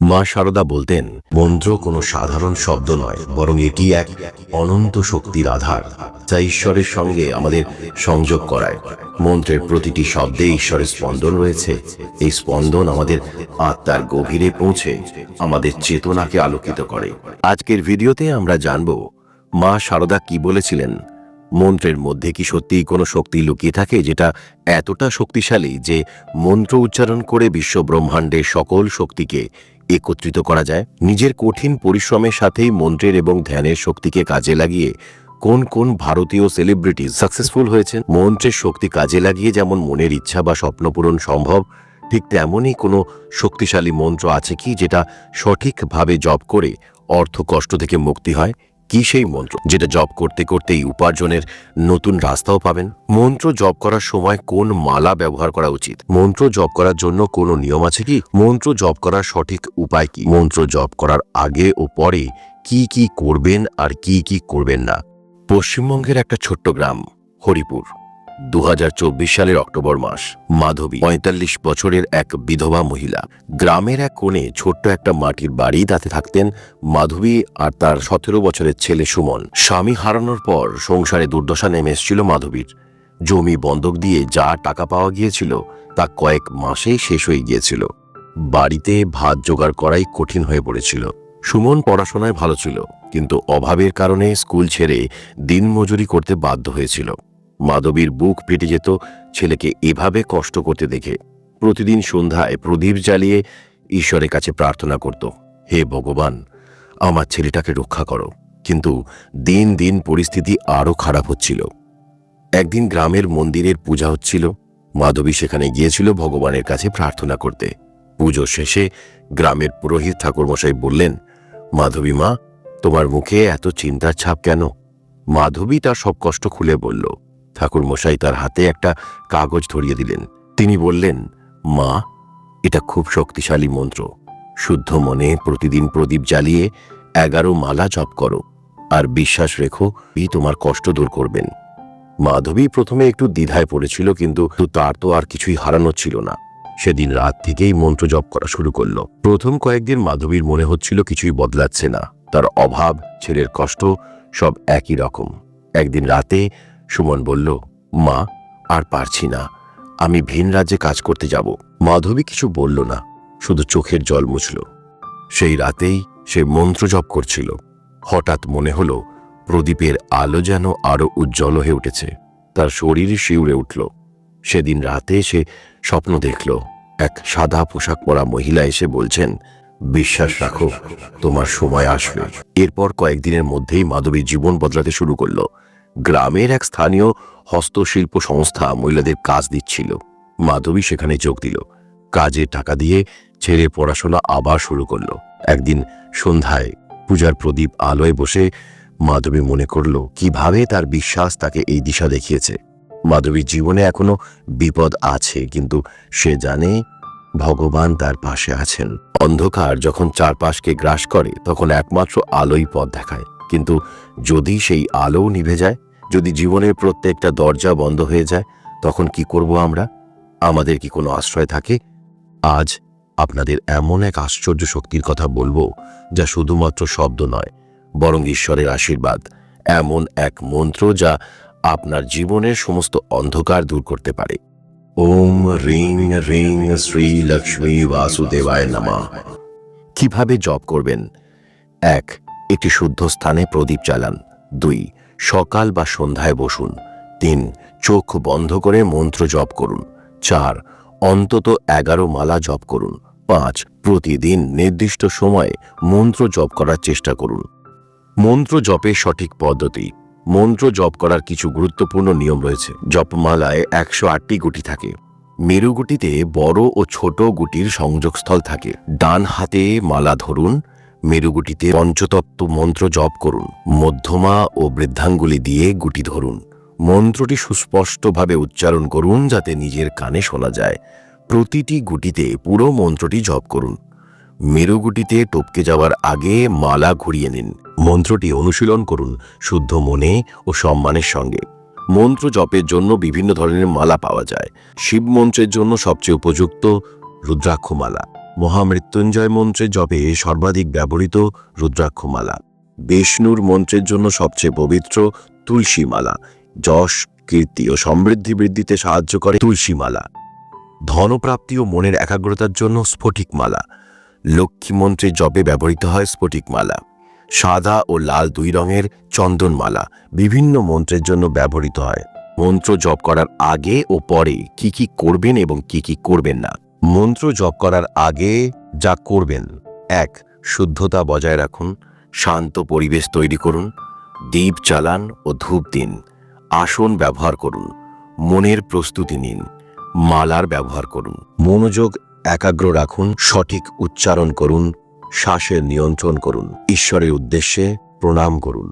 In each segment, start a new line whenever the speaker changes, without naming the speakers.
মা সারদা বলতেন, মন্ত্র কোনো সাধারণ শব্দ নয়, বরং এটি এক অনন্ত শক্তির আধার, যা ঈশ্বরের সঙ্গে আমাদের সংযোগ করায়। মন্ত্রের প্রতিটি শব্দে ঈশ্বরের স্পন্দন রয়েছে। এই স্পন্দন আমাদের আত্মার গভীরে পৌঁছে আমাদের চেতনাকে আলোকিত করে। আজকের ভিডিওতে আমরা জানব, মা সারদা কি বলেছিলেন? মন্ত্রের মধ্যে কি সত্যিই কোনো শক্তি লুকিয়ে থাকে যেটা এতটা শক্তিশালী যে মন্ত্র উচ্চারণ করে বিশ্ব ব্রহ্মাণ্ডের সকল শক্তিকে একত্রিত করা যায়। নিজের কঠিন পরিশ্রমের সাথেই মন্ত্রের এবং ধ্যানের শক্তিকে কাজে লাগিয়ে কোন কোন ভারতীয় সেলিব্রিটি সাকসেসফুল হয়েছেন। মন্ত্রের শক্তি কাজে লাগিয়ে যেমন মনের ইচ্ছা বা স্বপ্নপূরণ সম্ভব, ঠিক তেমনই কোনো শক্তিশালী মন্ত্র আছে কি যেটা সঠিকভাবে জপ করে অর্থ কষ্ট থেকে মুক্তি হয়? কি সেই মন্ত্র যেটা জব করতে করতেই উপার্জনের নতুন রাস্তাও পাবেন? মন্ত্র জব করার সময় কোন মালা ব্যবহার করা উচিত? মন্ত্র জব করার জন্য কোনো নিয়ম আছে কি? মন্ত্র জব করার সঠিক উপায় কি? মন্ত্র জব করার আগে ও পরে কি কি করবেন আর কি কি করবেন না? পশ্চিমবঙ্গের একটা ছোট্ট গ্রাম, হরিপুর। দু হাজার চব্বিশ সালের অক্টোবর মাস। মাধবী, পঁয়তাল্লিশ বছরের এক বিধবা মহিলা। গ্রামের এক কোণে ছোট্ট একটা মাটির বাড়ি তাতে থাকতেন মাধবী আর তার সতেরো বছরের ছেলে সুমন। স্বামী হারানোর পর সংসারে দুর্দশা নেমে এসেছিল মাধবীর। জমি বন্ধক দিয়ে যা টাকা পাওয়া গিয়েছিল তা কয়েক মাসেই শেষ হয়ে গিয়েছিল। বাড়িতে ভাত জোগাড় করাই কঠিন হয়ে পড়েছিল। সুমন পড়াশোনায় ভালো ছিল, কিন্তু অভাবের কারণে স্কুল ছেড়ে দিনমজুরি করতে বাধ্য হয়েছিল। মাধবীর বুক ফেটে যেত, ছেলেকে এভাবে কষ্ট করতে দেখে। প্রতিদিন সন্ধ্যায় প্রদীপ জ্বালিয়ে ঈশ্বরের কাছে প্রার্থনা করত, হে ভগবান, আমার ছেলেটাকে রক্ষা করো। কিন্তু দিন দিন পরিস্থিতি আরও খারাপ হচ্ছিল। একদিন গ্রামের মন্দিরের পূজা হচ্ছিল। মাধবী সেখানে গিয়েছিল ভগবানের কাছে প্রার্থনা করতে। পুজো শেষে গ্রামের পুরোহিত ঠাকুরমশাই বললেন, মাধবী মা, তোমার মুখে এত চিন্তার ছাপ কেন? মাধবী তার সব কষ্ট খুলে বলল ঠাকুরমশাই তার হাতে একটা কাগজ ধরিয়ে দিলেন। তিনি বললেন, মা, এটা খুব শক্তিশালী মন্ত্র। শুদ্ধ মনে প্রতিদিন প্রদীপ জ্বালিয়ে এগারো মালা জপ করো, আর বিশ্বাস রেখো তোমার কষ্ট দূর করবেন। মাধবী প্রথমে একটু দ্বিধায় পড়েছিল, কিন্তু তার তো আর কিছুই হারানো ছিল না। সেদিন রাত থেকেই মন্ত্র জপ করা শুরু করল। প্রথম কয়েকদিন মাধবীর মনে হচ্ছিল কিছুই বদলাচ্ছে না। তার অভাব, ছেলের কষ্ট সব একই রকম। একদিন রাতে সুমন বলল, মা, আর পারছি না। আমি ভিন রাজ্যে কাজ করতে যাব। মাধবী কিছু বলল না, শুধু চোখের জল মুছল। সেই রাতেই সে মন্ত্র জপ করছিল। হঠাৎ মনে হলো, প্রদীপের আলো যেন আরও উজ্জ্বল হয়ে উঠেছে। তার শরীর শিউরে উঠল। সেদিন রাতে সে স্বপ্ন দেখল, এক সাদা পোশাক পরা মহিলা এসে বলছেন, বিশ্বাস রাখো, তোমার সময় আসবে। এরপর কয়েকদিনের মধ্যেই মাধবীর জীবন বদলাতে শুরু করল। গ্রামের এক স্থানীয় হস্তশিল্প সংস্থা মহিলাদের কাজ দিচ্ছিল। মাধবী সেখানে যোগ দিল। কাজে টাকা দিয়ে ছেড়ে পড়াশোনা আবার শুরু করল। একদিন সন্ধ্যায় পূজার প্রদীপ আলোয় বসে মাধবী মনে করল, কীভাবে তার বিশ্বাস তাকে এই দিশা দেখিয়েছে? মাধবীর জীবনে এখনও বিপদ আছে, কিন্তু সে জানে ভগবান তার পাশে আছেন। অন্ধকার যখন চারপাশকে গ্রাস করে, তখন একমাত্র আলোই পথ দেখায়। কিন্তু যদি সেই আলো নিভে যায় যদি জীবনের প্রত্যেকটা দরজা বন্ধ হয়ে যায় তখন কি করব আমরা? আমাদের কি কোনো আশ্রয় থাকে? আজ আপনাদের এমন এক আশ্চর্য শক্তির কথা বলব যা শুধুমাত্র শব্দ নয় বরং ঈশ্বরের আশীর্বাদ। এমন এক মন্ত্র যা আপনার জীবনের সমস্ত অন্ধকার দূর করতে পারে। ওম রিং রিং শ্রী লক্ষ্মী বাসুদেবায় নমঃ। কীভাবে জপ করবেন? এক একটি শুদ্ধ স্থানে প্রদীপ জ্বালান। দুই সকাল বা সন্ধ্যায় বসুন। তিন, চোখ বন্ধ করে মন্ত্র জপ করুন। চার, অন্তত এগারো মালা জপ করুন। পাঁচ, প্রতিদিন নির্দিষ্ট সময়ে মন্ত্র জপ করার চেষ্টা করুন। মন্ত্র জপের সঠিক পদ্ধতি। মন্ত্র জপ করার কিছু গুরুত্বপূর্ণ নিয়ম রয়েছে। জপমালায় একশো আটটি গুটি থাকে। মেরু গুটিতে বড় ও ছোট গুটির সংযোগস্থল থাকে। ডান হাতে মালা ধরুন। মেরুগুটিতে পঞ্চতত্ত্ব মন্ত্র জপ করুন, মধ্যমা ও বৃদ্ধাঙ্গুলি দিয়ে গুটি ধরুন। মন্ত্রটি সুস্পষ্টভাবে উচ্চারণ করুন যাতে নিজের কানে শোনা যায়। প্রতিটি গুটিতে পুরো মন্ত্রটি জপ করুন। মেরুগুটিতে টপকে যাওয়ার আগে মালা ঘুরিয়ে নিন। মন্ত্রটি অনুশীলন করুন শুদ্ধ মনে ও সম্মানের সঙ্গে। মন্ত্র জপের জন্য বিভিন্ন ধরনের মালা পাওয়া যায়। শিব মন্ত্রের জন্য সবচেয়ে উপযুক্ত রুদ্রাক্ষমালা। মহামৃত্যুঞ্জয় মন্ত্রের জপে সর্বাধিক ব্যবহৃত রুদ্রাক্ষমালা। বিষ্ণুর মন্ত্রের জন্য সবচেয়ে পবিত্র তুলসীমালা। যশ, কীর্তি ও সমৃদ্ধি বৃদ্ধিতে সাহায্য করে তুলসীমালা। ধনপ্রাপ্তি ও মনের একাগ্রতার জন্য স্ফটিক মালা লক্ষ্মী মন্ত্রের জপে ব্যবহৃত হয় স্ফটিক মালা সাদা ও লাল দুই রঙের চন্দনমালা বিভিন্ন মন্ত্রের জন্য ব্যবহৃত হয়। মন্ত্র জপ করার আগে ও পরে কি কি করবেন এবং কি কি করবেন না। মন্ত্র জপ করার আগে যা করবেন। এক, শুদ্ধতা বজায় রাখুন, শান্ত পরিবেশ তৈরি করুন দীপ চালান ও ধূপ দিন, আসন ব্যবহার করুন, মনের প্রস্তুতি নিন, মালার ব্যবহার করুন। মনোযোগ একাগ্র রাখুন, সঠিক উচ্চারণ করুন, শ্বাসের নিয়ন্ত্রণ করুন, ঈশ্বরের উদ্দেশ্যে প্রণাম করুন।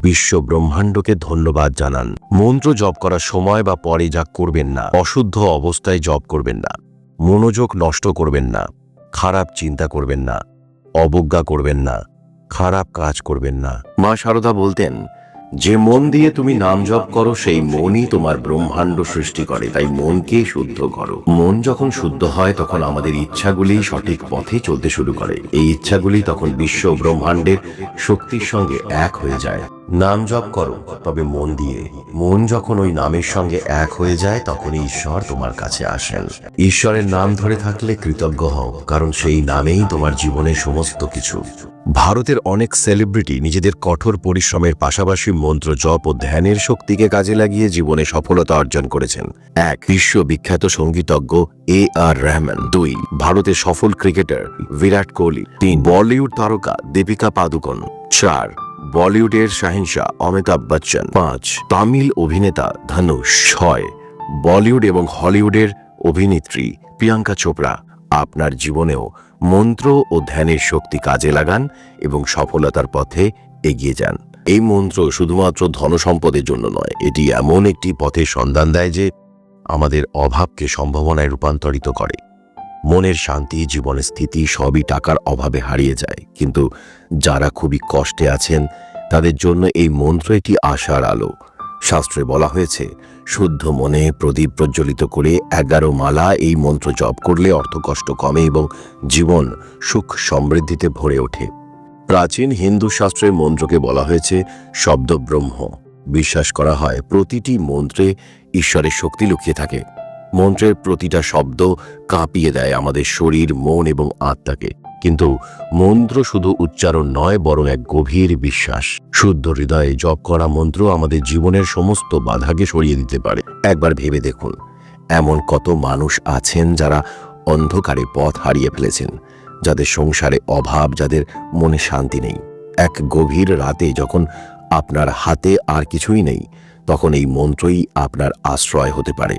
বিশ্ব ব্রহ্মাণ্ডকে ধন্যবাদ জানান। মন্ত্র জপ করার সময় বা পরে যা করবেন না, অশুদ্ধ অবস্থায় জপ করবেন না। মনোযোগ নষ্ট করবেন না, খারাপ চিন্তা করবেন না, অবজ্ঞা করবেন না, খারাপ কাজ করবেন না। মা সারদা বলতেন যে মন দিয়ে তুমি নাম জপ করো, সেই মনই তোমার ব্রহ্মাণ্ড সৃষ্টি করে। তাই মনকে শুদ্ধ করো। মন যখন শুদ্ধ হয়, তখন আমাদের ইচ্ছাগুলি সঠিক পথে চলতে শুরু করে। এই ইচ্ছাগুলি তখন বিশ্ব ব্রহ্মাণ্ডের শক্তির সঙ্গে এক হয়ে যায়। নাম জপ করো, তবে মন দিয়ে। মন যখন ওই নামের সঙ্গে এক হয়ে যায়, তখনই ঈশ্বর তোমার কাছে আসেন। ঈশ্বরের নাম ধরে থাকলে কৃতজ্ঞ হও, কারণ সেই নামেই তোমার জীবনের সমস্ত কিছু। ভারতের অনেক সেলিব্রিটি নিজেদের কঠোর পরিশ্রমের পাশাপাশি মন্ত্র জপ ও ধ্যানের শক্তিকে কাজে লাগিয়ে জীবনে সফলতা অর্জন করেছেন। এক, বিশ্ববিখ্যাত সঙ্গীতজ্ঞ এ আর রহমান দুই, ভারতের সফল ক্রিকেটার বিরাট কোহলি। তিন, বলিউড তারকা দীপিকা পাদুকন। চার, বলিউডের শাহিনশাহ অমিতাভ বচ্চন। পাঁচ, তামিল অভিনেতা ধনুষ। ছয়, বলিউড এবং হলিউডের অভিনেত্রী প্রিয়াঙ্কা চোপড়া। আপনার জীবনেও মন্ত্র ও ধ্যানের শক্তি কাজে লাগান এবং সফলতার পথে এগিয়ে যান। এই মন্ত্র শুধুমাত্র ধনসম্পদের জন্য নয়, এটি এমন একটি পথের সন্ধান দেয় যে আমাদের অভাবকে সম্ভাবনায় রূপান্তরিত করে। মনের শান্তি, জীবনের স্থিতি সবই টাকার অভাবে হারিয়ে যায়, কিন্তু যারা খুবই কষ্টে আছেন, তাদের জন্য এই মন্ত্র একটি আশার আলো। শাস্ত্রে বলা হয়েছে, শুদ্ধ মনে প্রদীপ প্রজ্বলিত করে এগারো মালা এই মন্ত্র জপ করলে অর্থকষ্ট কমে এবং জীবন সুখ সমৃদ্ধিতে ভরে ওঠে। প্রাচীন হিন্দু শাস্ত্রের মন্ত্রকে বলা হয়েছে শব্দ ব্রহ্ম বিশ্বাস করা হয় প্রতিটি মন্ত্রে ঈশ্বরের শক্তি লুকিয়ে থাকে। মন্ত্রের প্রতিটা শব্দ কাঁপিয়ে দেয় আমাদের শরীর, মন এবং আত্মাকে। কিন্তু মন্ত্র শুধু উচ্চারণ নয়, বরং এক গভীর বিশ্বাস। শুদ্ধ হৃদয়ে জপ করা মন্ত্র আমাদের জীবনের সমস্ত বাধাকে সরিয়ে দিতে পারে। একবার ভেবে দেখুন, এমন কত মানুষ আছেন যারা অন্ধকারে পথ হারিয়ে ফেলেছেন, যাদের সংসারে অভাব, যাদের মনে শান্তি নেই। এক গভীর রাতে যখন আপনার হাতে আর কিছুই নেই, তখন এই মন্ত্রই আপনার আশ্রয় হতে পারে।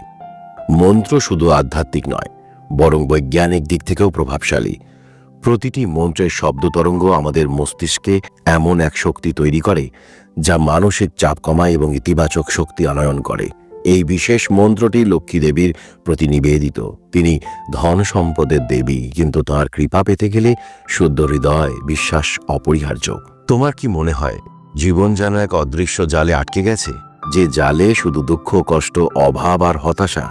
মন্ত্র শুধু আধ্যাত্মিক নয়, বরং বৈজ্ঞানিক দিক থেকেও প্রভাবশালী। প্রতিটি মন্ত্রের শব্দ তরঙ্গ আমাদের মস্তিষ্কে এমন এক শক্তি তৈরি করে, যা মানসিক চাপ কমায় এবং ইতিবাচক শক্তি আনয়ন করে। এই বিশেষ মন্ত্রটি লক্ষ্মী দেবীর প্রতি নিবেদিত। তিনি ধন সম্পদের দেবী, কিন্তু তার কৃপা পেতে গেলে শুদ্ধ হৃদয়, বিশ্বাস অপরিহার্য। তোমার কি মনে হয়, জীবন যেন এক অদৃশ্য জালে আটকে গেছে, যে জালে শুধু দুঃখ, কষ্ট, অভাব আর হতাশা?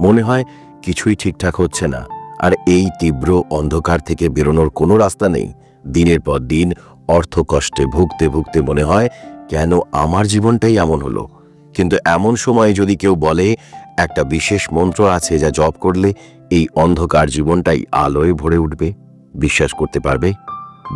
মনে হয় কিছুই ঠিকঠাক হচ্ছে না। আর এই তীব্র অন্ধকার থেকে বেরোনোর কোনো রাস্তা নেই। দিনের পর দিন অর্থ কষ্টে ভুগতে ভুগতে মনে হয়, কেন আমার জীবনটাই এমন হলো? কিন্তু এমন সময় যদি কেউ বলে, একটা বিশেষ মন্ত্র আছে যা জপ করলে এই অন্ধকার জীবনটাই আলোয় ভরে উঠবে। বিশ্বাস করতে পারবে?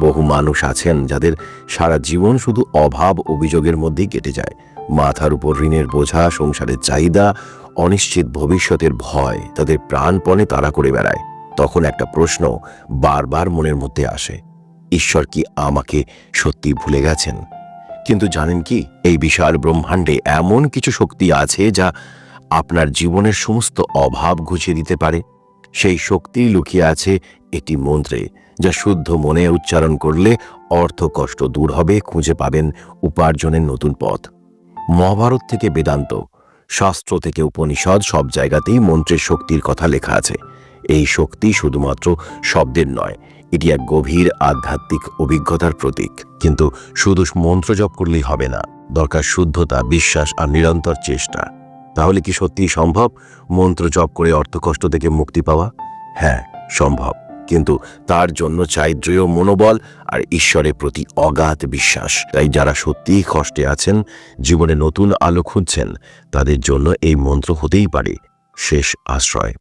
বহু মানুষ আছেন যাদের সারা জীবন শুধু অভাব অভিযোগের মধ্যেই কেটে যায়। মাথার উপর ঋণের বোঝা, সংসারের চাহিদা, অনিশ্চিত ভবিষ্যতের ভয়, তাদের প্রাণপণে তাড়া করে বেড়ায়। তখন একটা প্রশ্ন বারবার মনের মধ্যে আসে, ঈশ্বর কি আমাকে সত্যি ভুলে গেছেন? কিন্তু জানেন কি, এই বিশাল ব্রহ্মাণ্ডে এমন কিছু শক্তি আছে যা আপনার জীবনের সমস্ত অভাব ঘুচিয়ে দিতে পারে। সেই শক্তি লুকিয়ে আছে একটি মন্ত্রে যা শুদ্ধ মনে উচ্চারণ করলে অর্থ কষ্ট দূর হবে, খুঁজে পাবেন উপার্জনের নতুন পথ। মহাভারত থেকে বেদান্ত, শাস্ত্র থেকে উপনিষদ সব জায়গাতেই মন্ত্রের শক্তির কথা লেখা আছে। এই শক্তি শুধুমাত্র শব্দের নয়, এটি এক গভীর আধ্যাত্মিক অভিজ্ঞতার প্রতীক। কিন্তু শুধু মন্ত্র জপ করলেই হবে না, দরকার শুদ্ধতা, বিশ্বাস আর নিরন্তর চেষ্টা। তাহলে কি সত্যিই সম্ভব মন্ত্র জপ করে অর্থকষ্ট থেকে মুক্তি পাওয়া? হ্যাঁ সম্ভব। কিন্তু তার জন্য চাই দৃঢ় মনোবল আর ঈশ্বরের প্রতি অগাধ বিশ্বাস। তাই যারা সত্যিই কষ্টে আছেন, জীবনে নতুন আলো খুঁজছেন, তাদের জন্য এই মন্ত্র হতেই পারে। শেষ আশ্রয়।